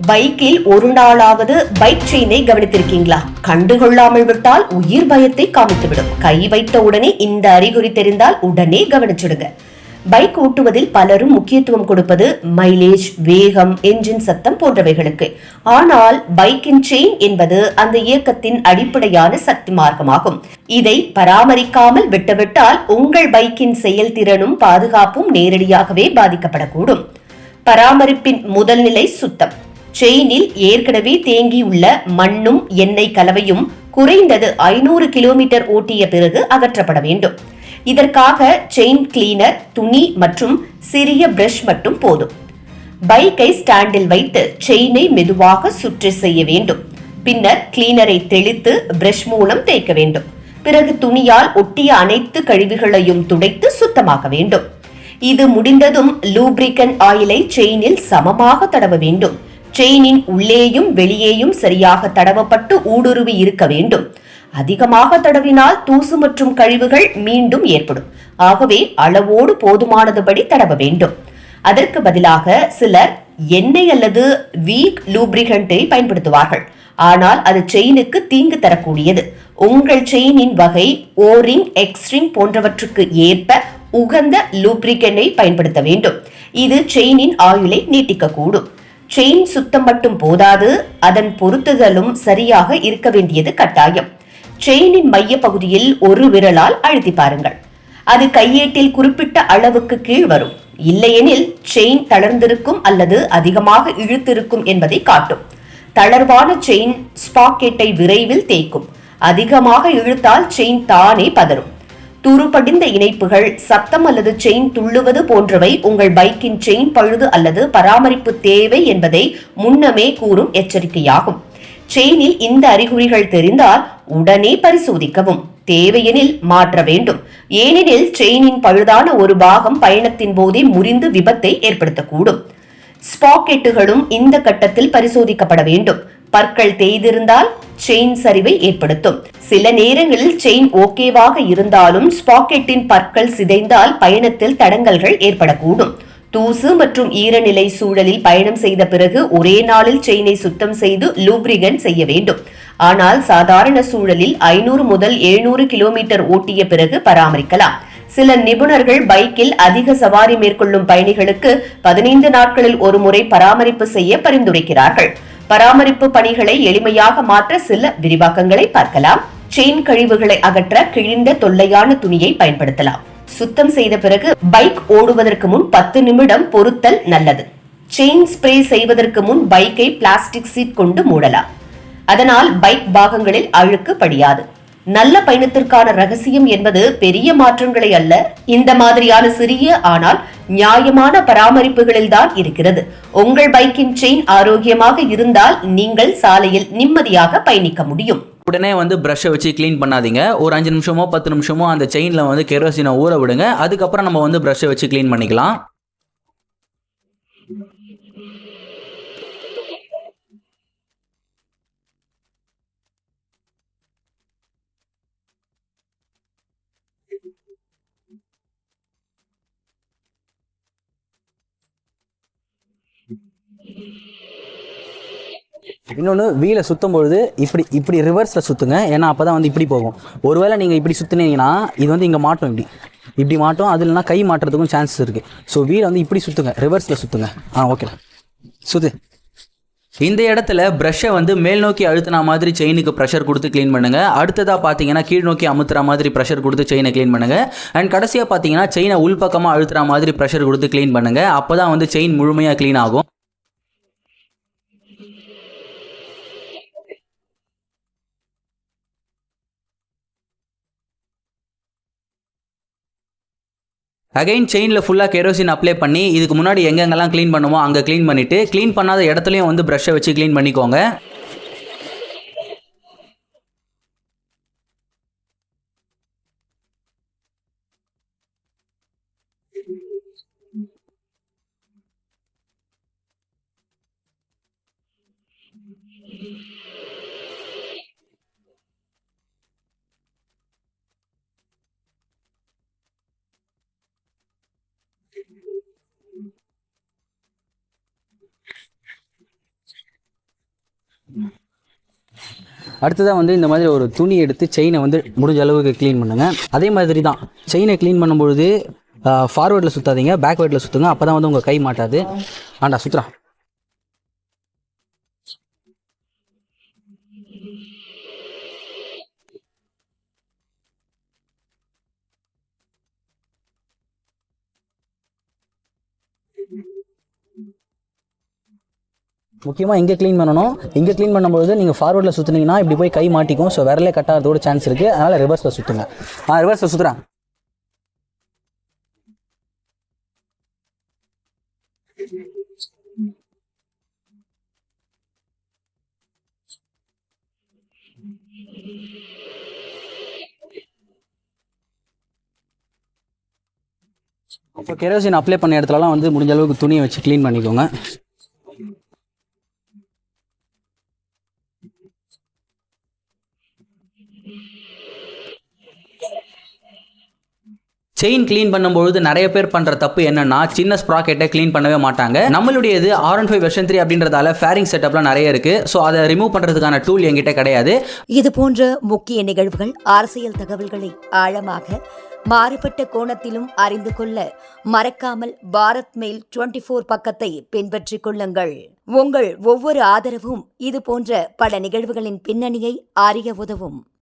பைக்கில் ஒரு நாளாவது பைக் செயினை கவனித்திருக்கீங்களா? கண்டுகொள்ளாமல் விட்டால் உயிர் பயத்தை காமித்துவிடும். கை வைத்த உடனே இந்த அறிகுறி தெரிந்தால் உடனே கவனிச்சுடுங்க. பைக் ஓட்டுவதில் பலரும் முக்கியத்துவம் கொடுப்பது மைலேஜ் வேகம் என்ஜின் சத்தம் போன்றவைகளுக்கு. ஆனால் பைக்கின் செயின் என்பது அந்த இயக்கத்தின் அடிப்படையான சக்தி மார்க்கமாகும். இதை பராமரிக்காமல் விட்டுவிட்டால் உங்கள் பைக்கின் செயல்திறனும் பாதுகாப்பும் நேரடியாகவே பாதிக்கப்படக்கூடும். பராமரிப்பின் முதல் நிலை சுத்தம். செயினில் ஏற்கனவே தேங்கியுள்ள மண்ணும் எண்ணெய் கலவையும் குறைந்தது ஐநூறு கிலோமீட்டர் ஓட்டிய பிறகு அகற்றப்பட வேண்டும். இதற்காக செயின் கிளீனர் துணி மற்றும் சிறிய பிரஷ் மட்டும் போதும். பைக்கை ஸ்டாண்டில் வைத்து செயினை மெதுவாக சுற்றி செய்ய வேண்டும். பின்னர் கிளீனரை தெளித்து பிரஷ் மூலம் தேய்க்க வேண்டும். பிறகு துணியால் ஒட்டிய அனைத்து கழிவுகளையும் துடைத்து சுத்தமாக்க வேண்டும். இது முடிந்ததும் லூப்ரிகன் ஆயிலை செயினில் சமமாக தடவ வேண்டும். செயினின் உள்ளேயும் வெளியேயும் சரியாக தடவப்பட்டு ஊடுருவி இருக்க வேண்டும். அதிகமாக தடவினால் தூசு மற்றும் கழிவுகள் மீண்டும் ஏற்படும். ஆகவே அளவோடு போதுமானதுபடி தடவ வேண்டும். அதற்கு பதிலாக சிலர் எண்ணெய் அல்லது வீக் லூப்ரிகண்டை பயன்படுத்துவார்கள். ஆனால் அது செயினுக்கு தீங்கு தரக்கூடியது. உங்கள் செயினின் வகை ஓரிங் எக்ஸ்ட்ரிங் போன்றவற்றுக்கு ஏற்ப உகந்த லூப்ரிகண்டை பயன்படுத்த வேண்டும். இது செயினின் ஆயுளை நீட்டிக்கக்கூடும். செயின் சுத்தம் மட்டும் போதாது அதன் பொருத்துதலும் சரியாக இருக்க வேண்டியது கட்டாயம். செயினின் மைய பகுதியில் ஒரு விரலால் அழுத்தி பாருங்கள். அது கையேட்டில் குறிப்பிட்ட அளவுக்கு கீழ் வரும். இல்லையெனில் செயின் தளர்ந்திருக்கும் அல்லது அதிகமாக இழுத்திருக்கும் என்பதை காட்டும். தளர்வான செயின் ஸ்பாக்கெட்டை விரைவில் தேய்க்கும். அதிகமாக இழுத்தால் செயின் தானே பதறும். துருபடிந்த இணைப்புகள் சத்தம் அல்லது செயின் துள்ளுவது போன்றவை உங்கள் பைக்கின் செயின் பழுது அல்லது பராமரிப்பு தேவை என்பதை முன்னமே கூறும் எச்சரிக்கையாகும். செயினில் இந்த அறிகுறிகள் தெரிந்தால் உடனே பரிசோதிக்கவும். தேவையெனில் மாற்ற வேண்டும். ஏனெனில் செயினின் பழுதான ஒரு பாகம் பயணத்தின் போதே முறிந்து விபத்தை ஏற்படுத்தக்கூடும். ஸ்பாக்கெட்டுகளும் இந்த கட்டத்தில் பரிசோதிக்கப்பட வேண்டும். பற்கள் தேய்ந்திருந்தால் செயின் சரிவை ஏற்படுத்தும். சில நேரங்களில் செயின் ஓகேவாக இருந்தாலும் ஸ்பாக்கெட்டின் பற்கள் சிதைந்தால் பயணத்தில் தடங்கல்கள் ஏற்படக்கூடும். தூசு மற்றும் ஈரநிலை சூழலில் பயணம் செய்த பிறகு ஒரே நாளில் செயினை சுத்தம் செய்து லூப்ரிகன் செய்ய வேண்டும். ஆனால் சாதாரண சூழலில் ஐநூறு முதல் எழுநூறு கிலோமீட்டர் ஓட்டிய பிறகு பராமரிக்கலாம். சில நிபுணர்கள் பைக்கில் அதிக சவாரி மேற்கொள்ளும் பயணிகளுக்கு பதினைந்து நாட்களில் ஒரு முறை பராமரிப்பு செய்ய பரிந்துரைக்கிறார்கள். பராமரிப்பு பணிகளை எளிமையாக மாற்ற சில விரிவாக்கங்களை பார்க்கலாம். செயின் கழிவுகளை அகற்ற கிழிந்த தொல்லையான துணியை பயன்படுத்தலாம். சுத்தம் செய்த பிறகு பைக் ஓடுவதற்கு முன் பத்து நிமிடம் பொருத்தல் நல்லது. செயின் ஸ்ப்ரே செய்வதற்கு முன் பைக்கை பிளாஸ்டிக் சீட் கொண்டு மூடலாம். அதனால் பைக் பாகங்களில் அழுக்கு படியாது. நல்ல பயணத்திற்கான ரகசியம் என்பது பெரிய மாற்றங்களை அல்ல. இந்த மாதிரியான சிறிய ஆனால் நியாயமான பராமரிப்புகளில் தான் இருக்கிறது. உங்கள் பைக்கின் செயின் ஆரோக்கியமாக இருந்தால் நீங்கள் சாலையில் நிம்மதியாக பயணிக்க முடியும். உடனே வந்து ப்ரஷ்ஷை வச்சு க்ளீன் பண்ணாதீங்க. ஒரு அஞ்சு நிமிஷமோ பத்து நிமிஷமோ அந்த செயினில் வந்து கெரோசினை ஊற விடுங்க. அதுக்கப்புறம் நம்ம வந்து ப்ரஷ்ஷை வச்சு க்ளீன் பண்ணிக்கலாம். இன்னொன்று வீலை சுத்தும் பொழுது இப்படி இப்படி ரிவர்ஸில் சுற்றுங்க ஏன்னா அப்போ தான் வந்து இப்படி போகும். ஒருவேளை நீங்கள் இப்படி சுற்றுனீங்கன்னா இது வந்து இங்கே மாட்டும் இப்படி. இப்படி மாட்டும் அது இல்லைனா கை மாட்டுறதுக்கும் சான்சஸ் இருக்குது ஸோ வீலை வந்து இப்படி சுற்றுங்க ரிவர்ஸில் சுற்றுங்க ஆ ஓகே சுத்து. இந்த இடத்துல ப்ரஷ்ஷை வந்து மேல் நோக்கி அழுத்தினா மாதிரி செயினுக்கு ப்ரெஷர் கொடுத்து க்ளீன் பண்ணுங்க. அடுத்ததாக பார்த்தீங்கன்னா கீழ் நோக்கி அமுத்துற மாதிரி ப்ரெஷர் கொடுத்து செயினை க்ளீன் பண்ணுங்க. அண்ட் கடைசியாக பார்த்தீங்கன்னா செயினை உள்பக்கமாக அழுத்துற மாதிரி ப்ரெஷர் கொடுத்து க்ளீன் பண்ணுங்கள் அப்போ தான் வந்து செயின் முழுமையாக க்ளீன் ஆகும். அகைன் செயினில் ஃபுல்லாக கெரோசின் அப்ளை பண்ணி இதுக்கு முன்னாடி எங்கெங்கெல்லாம் க்ளீன் பண்ணுமோ அங்கே க்ளீன் பண்ணிவிட்டு க்ளீன் பண்ணாத இடத்துலையும் வந்து ப்ரஷ்ஷை வச்சு க்ளீன் பண்ணிக்கோங்க. அடுத்ததாக வந்து இந்த மாதிரி ஒரு துணி எடுத்து செயினை வந்து முடிஞ்ச அளவுக்கு க்ளீன் பண்ணுங்கள் அதே மாதிரி தான் செயினை க்ளீன் பண்ணும்பொழுது ஃபார்வேர்டில் சுற்றாதீங்க பேக்வேர்டில் சுற்றுங்க அப்போ தான் வந்து உங்கள் கை மாட்டாது. ஆண்டா சுற்றுறா முக்கியமாக எங்கே க்ளீன் பண்ணணும். இங்கே க்ளீன் பண்ணும்போது நீங்கள் ஃபார்வர்டில் சுற்றுனீங்கன்னா இப்படி போய் கை மாட்டிக்கும். ஸோ விரலே கட் ஆகிறதோட சான்ஸ் இருக்குது அதனால் ரிவர்ஸில் சுற்றுங்க ஆ ரிவர்ஸில் சுற்றுறேன் இப்போ கெரோசின் அப்ளை பண்ண இடத்துலலாம் வந்து முடிஞ்ச அளவுக்கு துணியை வச்சு க்ளீன் பண்ணிக்கோங்க. செயின் க்ளீன் பண்ணும்பொழுது நிறைய பேர் பண்ற தப்பு என்னன்னா சின்ன ஸ்ப்ராக்கெட்டை க்ளீன் பண்ணவே மாட்டாங்க. நம்மளுடையது R one five version three அப்படின்றதால ஃபேரிங் செட்டப்லாம் நிறைய இருக்கு. ஸோ அதை ரிமூவ் பண்றதுக்கான டூல் என்கிட்ட கிடையாது. இது போன்ற முக்கிய நிகழ்வுகள் அரசியல் தகவல்களை ஆழமாக மாறுபட்ட கோணத்திலும் அறிந்து கொள்ள மறக்காமல் பாரத் மெயில் 24 ஃபோர் பக்கத்தை பின்பற்றிக் கொள்ளுங்கள். உங்கள் ஒவ்வொரு ஆதரவும் இது போன்ற பல நிகழ்வுகளின் பின்னணியை அறிய உதவும்.